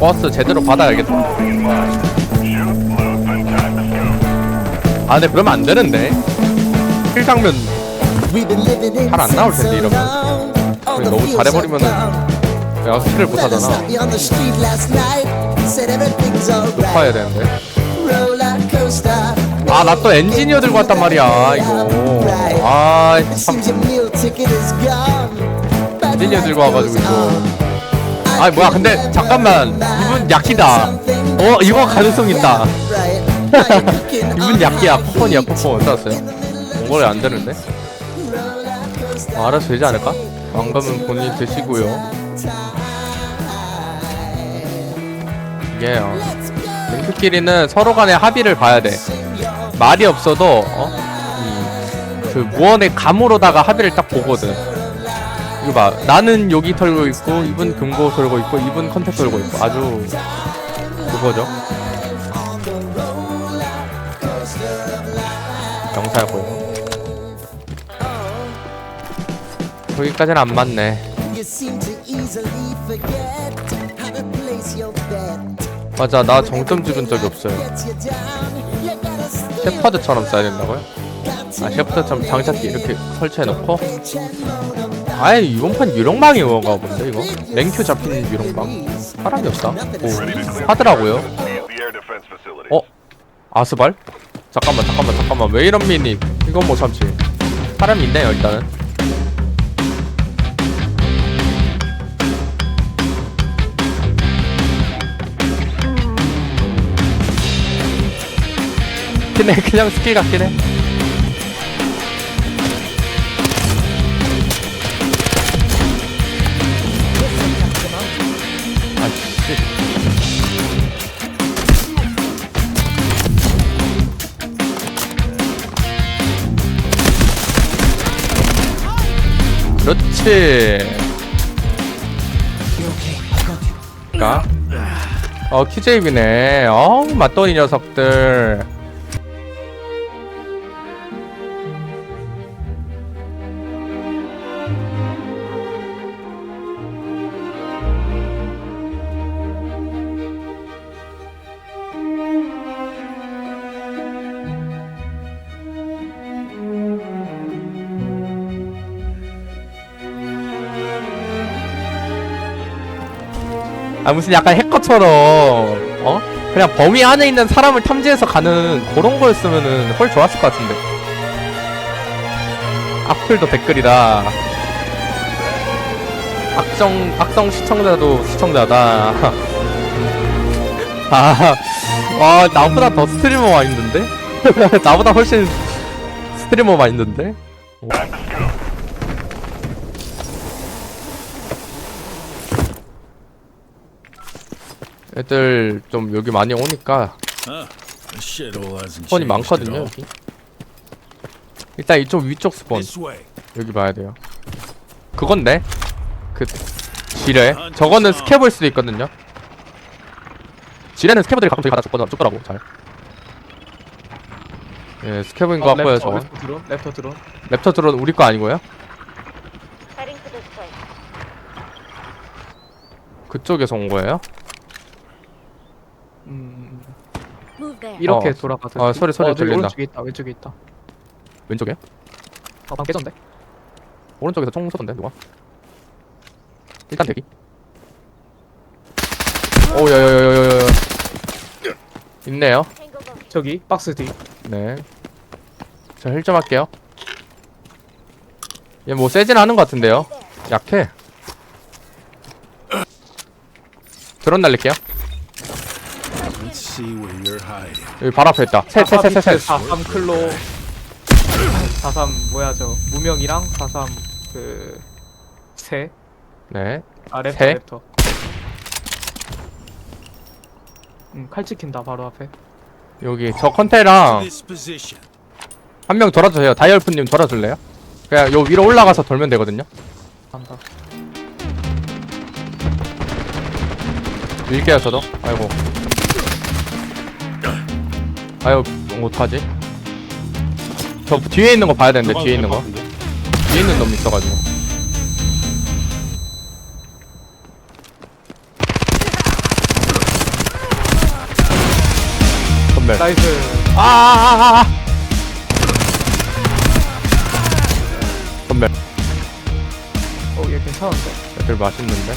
버스 제대로 받아야겠다. 아, 근데 그러면 안 되는데. 킬 장면 잘안 나올 텐데 이러면 너무 잘해버리면은 내가 킬을 못 하잖아. 높아야 되는데 아, 나 또 엔지니어 들고 왔단 말이야, 이거. 아, 참. 엔지니어 들고 와가지고 이거. 아, 뭐야, 근데 잠깐만. 이분 약기다. 어, 이거 가능성 있다. 이분 약기야, 쿠폰이야, 쿠폰. 어떠세요? 이걸 안 되는데? 어, 알아서 되지 않을까? 방금은 본인이 드시고요. 이게요. 랭크끼리는 서로 간의 합의를 봐야 돼. 말이 없어도 어? 이, 그 무언의 감으로다가 합의를 딱 보거든. 이거 봐. 나는 여기 털고 있고 이분 금고 털고 있고 이분 컨택 털고 있고 아주 그거죠. 영사고요. 거기까지는 안 맞네. 맞아, 나 정점 찍은 적이 없어요. 셰퍼드처럼 써야 된다고요? 아 셰퍼드처럼 장착기 이렇게 설치해놓고? 아예 이번 판 유령망이 오가 본데 이거? 랭큐 잡힌 유령망? 사람이 없다? 오 하더라고요. 어? 아스발? 잠깐만 잠깐만 잠깐만. 왜 이런 미니? 이건 뭐 참지 사람이 있네요 일단은 그냥 그냥 스킬 같긴 해. 그렇지. 가? 어 키제이비네. 어우 맞더니 녀석들 아 무슨 약간 해커처럼 어? 그냥 범위 안에 있는 사람을 탐지해서 가는 그런 거였으면은 훨 좋았을 것 같은데. 악플도 댓글이다. 악성 악성 시청자도 시청자다. 아 와 나보다 더 스트리머가 있는데? 나보다 훨씬 스트리머가 있는데 애들 좀 여기 많이 오니까 스폰이 많거든요 여기. 일단 이쪽 위쪽 스폰. 여기 봐야 돼요. 그건데? 그 지뢰? 저거는 스캐볼 수도 있거든요. 지뢰는 스캐버들이 가끔 저기 갖다 줬거든 줬더라고 잘. 예, 스캐브인 것 같고요 저거. 랩터 드론 랩터 드론 랩터 드론 우리 거 아니고요. 그쪽에서 온 거예요 이렇게 어. 돌아가서 아, 소리, 소리 어, 저기 들린다. 오른쪽에 있다 왼쪽에 있다 왼쪽에 아방 깨졌네 오른쪽에서 총 쏘던데 누가 일단 대기 오야야야야야야 있네요. 저기 박스 뒤 네. 자, 힐 좀 할게요. 얘 뭐 세진 않은 것 같은데요? 약해. 드론 날릴게요. See where you're hiding. 여기 바로 앞에 있다. 셋, 셋, 셋, 셋, 셋. 43 클로 43 뭐야 저 무명이랑 43 그새 네. 아 랩터 새? 랩터 음칼 찍힌다 바로 앞에 여기 저 컨테랑 This position. 한 명 돌아주세요. 다이얼프님 돌아줄래요? 그냥 요 위로 올라가서 돌면 되거든요. 간다 밀게요 저도 아이고 아유 어떡하지? 저 뒤에 있는 거 봐야 되는데 뒤에 있는 거. 뒤에 있는 놈 있어가지고. 선멸 나이스. 아아아아 선멸 어, 얘 괜찮은데? 애들 맛있는데?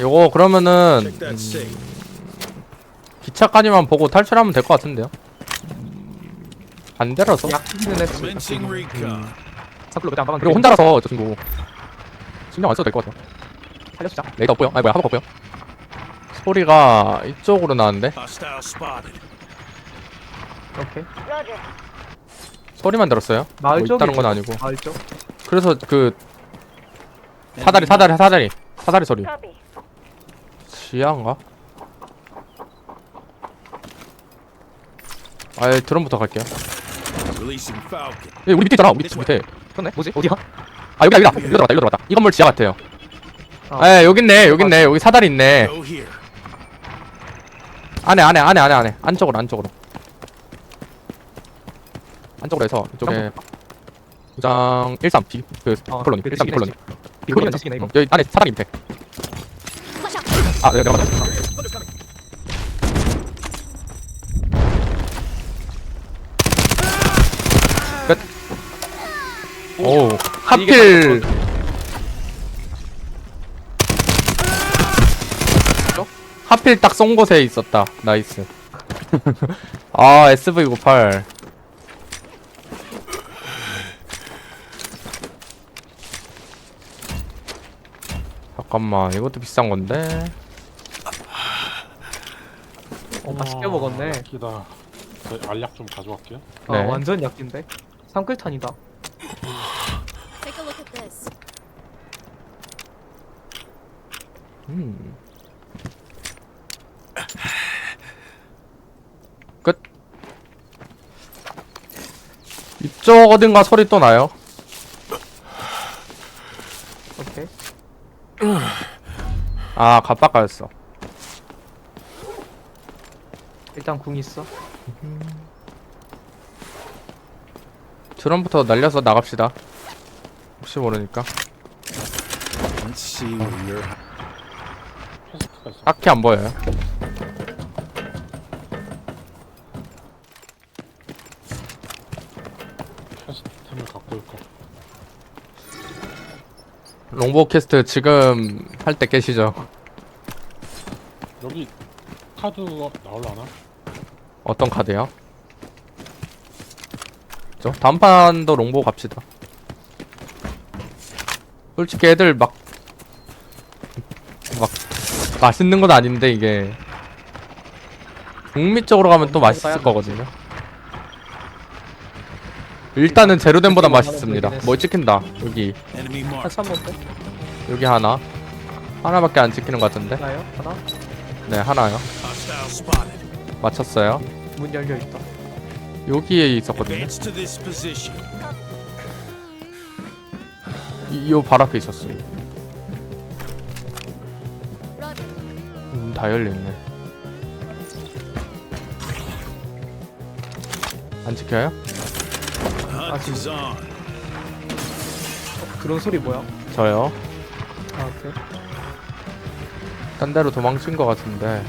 요거 그러면은. 기차까지만 보고 탈출하면 될 것 같은데요 약기는. 사클로 그때 안 박았는데. 그리고 혼자라서 저 친구 신경 안 써도 될 것 같아요 살려주자. 레이더 없고요 아니 뭐야 하복 없고요 소리가 이쪽으로 나는데. 오케이. 소리만 들었어요 뭐 마을 있다는 건 아니고 마을 쪽. 그래서 그 사다리 사다리 사다리 사다리 소리. 지하인가? 아예 드론부터 갈게요. 예, 우리 밑에 있잖아 우리 밑에. 그렇네. 뭐지? 어디야? 아 여기다 여기다. 여기로 들어갔다 여기로 들어갔다. 이 건물 지하 같아요. 어. 아 여기 있네 여기 있네. 여기 사다리 있네. 안에 안에 안에 안에 안에. 안쪽으로 안쪽으로. 안쪽으로 해서 이쪽에 부장 13 B 그 어, 콜로니 그13 B 콜로니. 비콜리면 지식이네 이거. 어, 여기 안에 사다리 밑에. 아 내가 끝 오우 하필 하필 딱 쏜 곳에 있었다 나이스 아 SV98 잠깐만 이것도 비싼 건데 어, 맛있게 먹었네. 기다. 저 알약 좀 가져갈게요. 어, 네. 완전 약인데. 삼끌탄이다. Take a look at this. 음. 끝. 이쪽 어딘가 소리 또 나요. 오케이. 아, 갑박가였어. 일단 궁 있어. 드럼부터 날려서 나갑시다. 혹시 모르니까. Let's see where you're hiding. 캐스트가 있어. 딱히 안 보여요. 갖고? 롱보 캐스트 지금 할 때 깨시죠. 여기 카드 나올라나? 어떤 카드요? 저 다음 판도 롱보 갑시다. 솔직히 애들 막, 막, 맛있는 건 아닌데, 이게. 북미 쪽으로 가면 또 맛있을 거거든요. 일단은 제로덴보다 맛있습니다. 뭐 찍힌다. 여기, Enemy 한 mark. 3번째? 여기 하나. 하나밖에 안 찍히는 것 같은데? 하나요? 하나? 네, 하나요. 맞췄어요. 문 열려 있다. 여기에 있었거든요. 이, 요발 앞에 있었어요. 음, 다 열려있네. 안 지켜요? Is on. 드론 소리 뭐야? 저요. 아, 오케이. 딴 데로 도망친 것 같은데.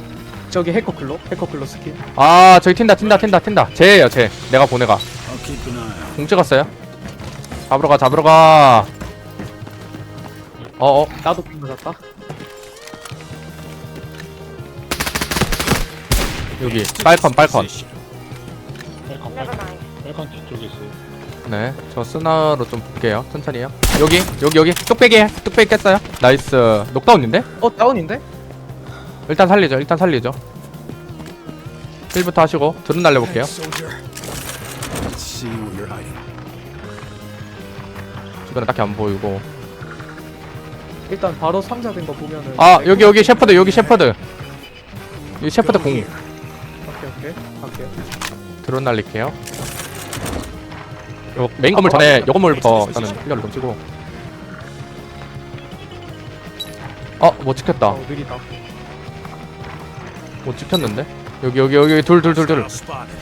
저기 해커 클로? 해커 클로 스킨. 아, 저기 튄다, 튄다, 튄다, 튄다. 쟤예요, 쟤. 내가 보내가. 공 찍었어요. 잡으러 가, 잡으러 가. 어어, 나도 궁 맞았다. 여기. 빨컨, 빨컨. Mind. 뺄컨 뒤쪽에 있어요. 네, 저 스나로 좀 볼게요. 천천히 요 여기, 여기, 여기. 뚝배기, 뚝배기 깼어요. 나이스. 녹다운인데? 어, 다운인데? 일단 살리죠, 일단 살리죠. 힐부터 하시고, 드론 날려볼게요. 주변에 딱히 안 보이고. 일단 바로 상자 된 거 보면은. 아, 여기, 여기 셰퍼드, 여기 셰퍼드. 여기 셰퍼드 공. 오케이, 오케이. 갈게요. 드론 날릴게요. 요 메인 건물 전에 요 건물부터 일단은 클리어를 좀 치고 어, 못 찍혔다. 어 느리다 못 찍혔는데? 여기 여기 여기 둘 둘 둘 둘. Spotted.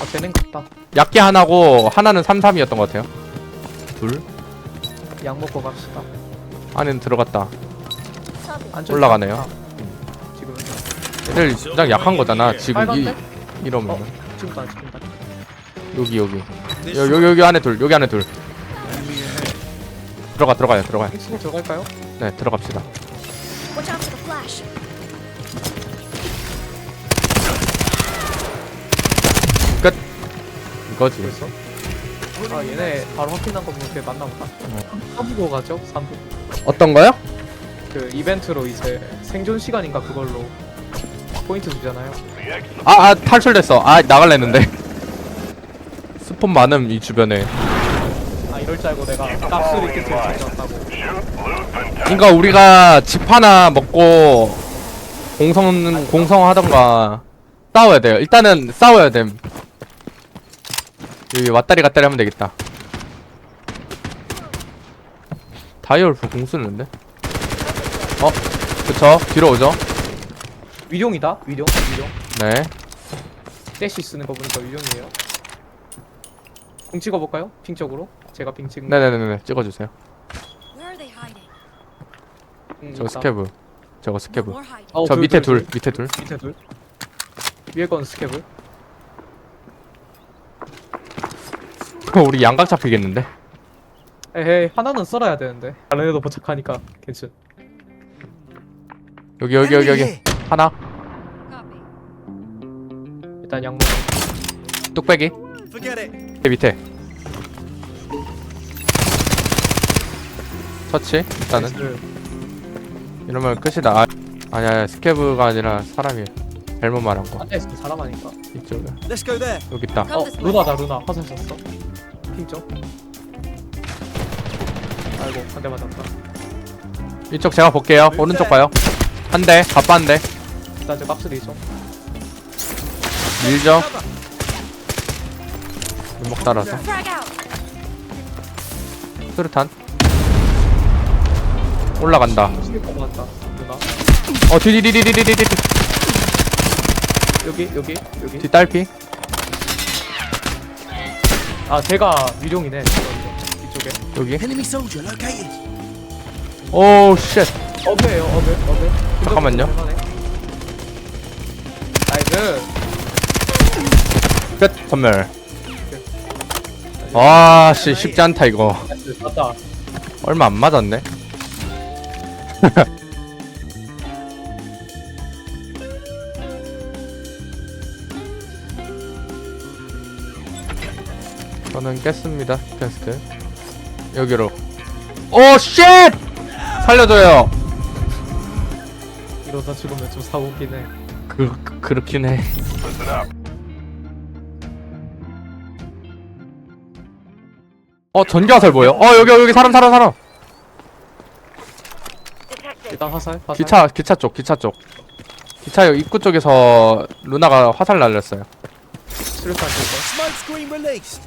아 쟤는 같다 약게 하나고 하나는 3, 3이었던 것 같아요. 둘 약 먹고 갑시다 안에는 들어갔다. 안쪽 올라가네요. 있다. 지금은 애들 그냥 약한 거잖아. 지금 이 빨간데? 이러면 어 지금도 안안 여기 여기 여기 여기 여기 안에 둘 여기 안에 둘 들어가 들어가요 들어가요. 픽스로 들어갈까요? 네 들어갑시다. 이거지. 벌써? 아 얘네 바로 확인한 거 보면 걔 맞나 보다 어. 3부 가죠? 3부 어떤 거요? 그 이벤트로 이제 생존 시간인가 그걸로 포인트 주잖아요 아, 아 탈출됐어. 아 나갈랬는데. 스폰 많음 이 주변에. 아 이럴 줄 알고 내가 값을 이렇게 들었다고 그러니까 우리가 집 하나 먹고 공성 공성하던가 싸워야 돼요. 일단은 싸워야 됨. 여기 왔다리 갔다리 하면 되겠다. 다이얼프 공 쓰는데? 어, 그쵸? 뒤로 오죠? 위룡이다? 위룡? 위룡 네. 대시 쓰는 거 보니까 위룡이에요 공 찍어볼까요? 핑 쪽으로? 제가 핑 찍는 네네네네. 찍어주세요. Where are they hiding? 음, 저 있다. 스케브. 저거 스케브. more hiding. 어, 저 둘, 밑에 둘, 둘, 밑에 둘. 밑에 둘 위에 건 스케브 우리 양각 잡히겠는데? 에헤이 하나는 썰어야 되는데. 다른 애도 포착하니까 괜찮. 여기 여기 여기 여기. 하나. Copy. 일단 양모 뚝배기. Forget it. 밑에 밑에. 처치 일단은. 이러면 끝이다. 아, 아니 아니 스케브가 아니라 사람이 잘못 말한 거. 있으면 사람 아니까 이쪽에. 여기 있다. 어 루나다 루나. 화살 쐈어 핑쪽 아이고 한 대 맞았다 이쪽 제가 볼게요. 오른쪽 봐요. 한 대 갑바 한 대. 일단 저 박스 뒤죠 밀죠? 눈목 따라서. Frag out. 수류탄. 올라간다. 시계 맞았다. 루나. 어 뒤뒤뒤뒤뒤뒤뒤 여기 여기 여기. 뒷딸피 아 제가 위룡이네 이쪽에. 여기. Enemy soldier located. 오 쉣 어베예요 어베 어베. 잠깐만요. 나이스. 끝 선멸. 와씨 쉽지 않다 이거. 나이스 맞다. 얼마 안 맞았네 저는 깼습니다 테스트 여기로 오 쉣! 살려줘요 이러다 죽으면 좀 사고긴 해 그, 그 그렇긴 해 어, 전기화살 뭐예요? 어, 여기, 여기, 사람, 사람, 사람! 일단 화살 화살 기차, 기차 쪽, 기차 쪽. 기차 입구 쪽에서 루나가 화살 날렸어요. 수류탄 쏠거 Smoke screen released.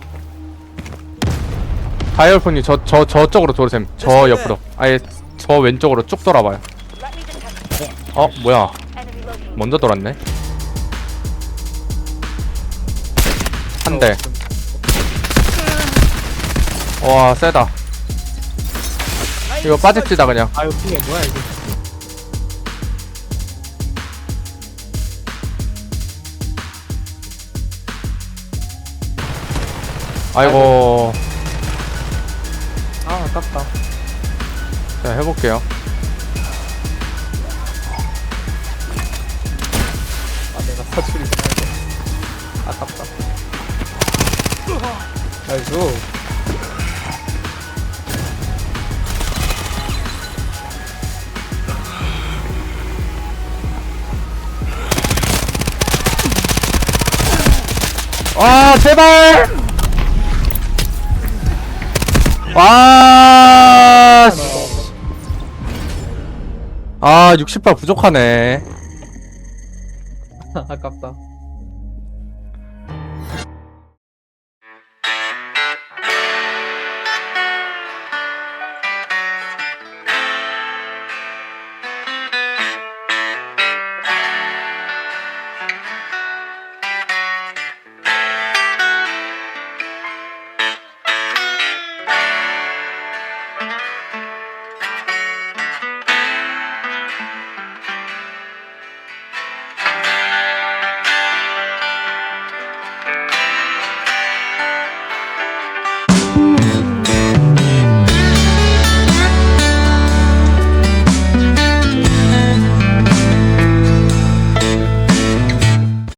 다이얼폰이 저, 저, 저쪽으로 돌으셈. 저 옆으로. 아예 저 왼쪽으로 쭉 돌아봐요. 어, 뭐야. 먼저 돌았네. 한 대. 와, 세다. 이거 빠집시다, 그냥. 아유 핑이 뭐야 이게 아이고. 아 아깝다 자, 해볼게요. 아 내가 사출이 좀 할거 아깝다 나이스 아, 제발! 와, 씨. 아, 60발 부족하네. 아깝다